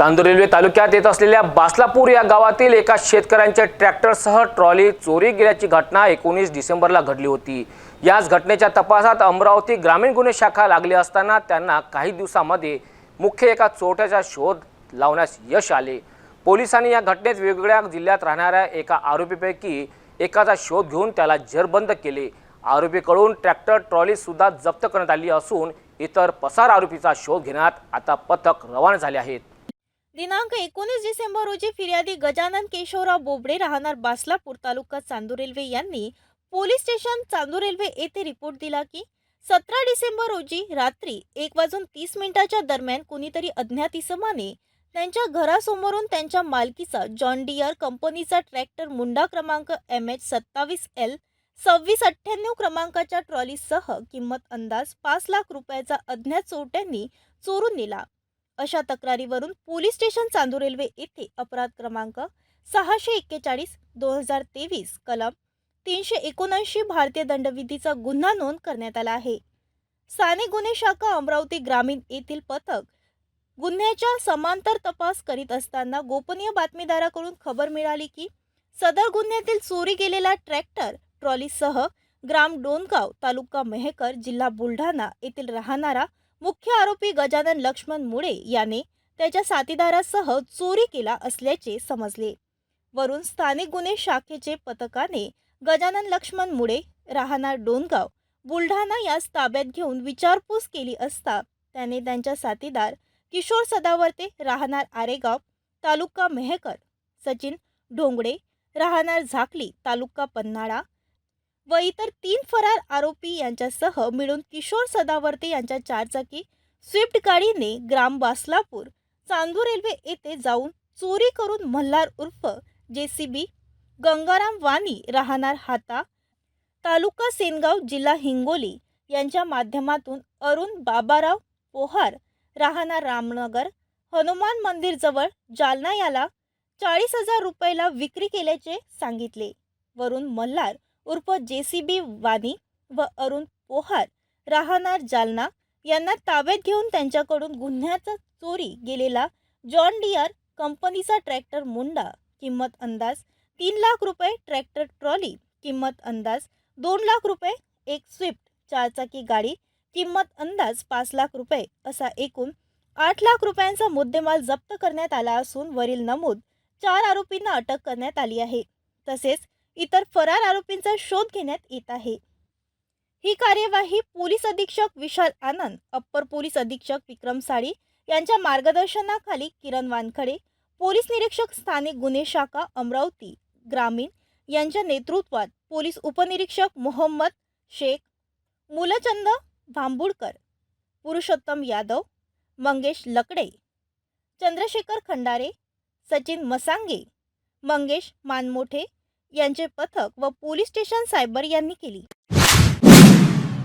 Chandur railway तालुक्यात येत असलेल्या बासलापूर या गावातील एका शेतकऱ्यांच्या ट्रॅक्टरसह ट्रॉली चोरी गेल्याची घटना एकोणीस डिसेंबरला घडली होती. याच घटनेच्या तपासात अमरावती ग्रामीण गुन्हे शाखा लागली असताना त्यांना काही दिवसामध्ये मुख्य एका चोरट्याचा शोध लावण्यास यश आले. पोलिसांनी या घटनेत वेगवेगळ्या जिल्ह्यात राहणाऱ्या एका आरोपीपैकी एकाचा शोध घेऊन त्याला जरबंद केले. आरोपीकडून ट्रॅक्टर ट्रॉलीसुद्धा जप्त करण्यात आली असून इतर पसार आरोपीचा शोध घेण्यात आता पथक रवाना झाले आहेत. दिनांक एकोणीस डिसेंबर रोजी फिर्यादी गजानन केशवराव बोबडे राहणार बासलापूर तालुका चांदूर रेल्वे यांनी पोलीस स्टेशन चांदूर रेल्वे येथे रिपोर्ट दिला की सतरा डिसेंबर रोजी रात्री एक वाजून तीस मिनिटाच्या दरम्यान कुणीतरी अज्ञात इसमाने त्यांच्या घरासमोरून त्यांच्या मालकीचा जॉन डियर कंपनीचा ट्रॅक्टर मुंडा क्रमांक एम एच सत्तावीस एल सव्वीस अठ्ठ्याण्णव क्रमांकाच्या ट्रॉलीसह किंमत अंदाज पाच लाख रुपयाचा अज्ञात चोरट्यांनी चोरून नेला. अशा तक्रारीवरून पोलीस स्टेशन चांदू रेल्वे येथे अपराध क्रमांक सहाशे एक्केचाळीस दोन हजार तेवीस कलम तीनशे एकोणऐंशी भारतीय दंडविधीचा गुन्हा नोंद करण्यात आला आहे. साने गुन्हे शाखा अमरावती ग्रामीण येथील पथक गुन्ह्याच्या समांतर तपास करीत असताना गोपनीय बातमीदाराकडून खबर मिळाली की सदर गुन्ह्यातील चोरी गेलेला ट्रॅक्टर ट्रॉलीसह ग्राम डोनगाव तालुका मेहकर जिल्हा बुलढाणा येथील राहणारा मुख्य आरोपी गजानन लक्ष्मण मुळे याने त्याच्या साथीदारासह चोरी केला असल्याचे समजले. वरून स्थानिक गुन्हे शाखेचे पथकाने गजानन लक्ष्मण मुळे राहणार डोनगाव बुलढाणा यास ताब्यात घेऊन विचारपूस केली असता त्याने त्यांच्या साथीदार किशोर सदावर्ते राहणार आरेगाव तालुका मेहकर सचिन ढोंगडे राहणार झाकली तालुका पन्हाळा व इतर तीन फरार आरोपी यांच्यासह मिळून किशोर सदावर्ते यांच्या चारचाकी स्विफ्ट गाडीने ग्राम बासलापूर चांदूर रेल्वे येथे जाऊन चोरी करून मल्हार उर्फ जेसीबी गंगाराम वाणी राहणार हाता तालुका सेनगाव जिल्हा हिंगोली यांच्या माध्यमातून अरुण बाबाराव पोहार राहणार रामनगर हनुमान मंदिरजवळ जालना याला चाळीस हजार रुपयाला विक्री केल्याचे सांगितले. वरून मल्हार उर्फ जे सी बी वाणी व अरुण पोहार राहणार जालना यांना ताब्यात घेऊन त्यांच्याकडून गुन्ह्याचा चोरी गेलेला जॉन डियर कंपनीचा ट्रॅक्टर मुंडा किंमत अंदाज तीन लाख रुपये ट्रॅक्टर ट्रॉली किंमत अंदाज दोन लाख रुपये एक स्विफ्ट चारचाकी गाडी किंमत अंदाज पाच लाख रुपये असा एकूण आठ लाख रुपयांचा मुद्देमाल जप्त करण्यात आला असून वरील नमूद चार आरोपींना अटक करण्यात आली आहे. तसेच इतर फरार आरोपींचा शोध घेण्यात येत आहे. ही कार्यवाही पोलीस अधीक्षक विशाल आनंद अप्पर पोलीस अधीक्षक विक्रम साळी यांच्या मार्गदर्शनाखाली किरण वानखडे पोलीस निरीक्षक स्थानिक गुन्हे शाखा अमरावती ग्रामीण यांच्या नेतृत्वात पोलीस उपनिरीक्षक मोहम्मद शेख मूलचंद भांबुडकर पुरुषोत्तम यादव मंगेश लकडे चंद्रशेखर खंडारे सचिन मसांगे मंगेश मानमोठे यांचे पथक व पोलीस स्टेशन सायबर यांनी केली.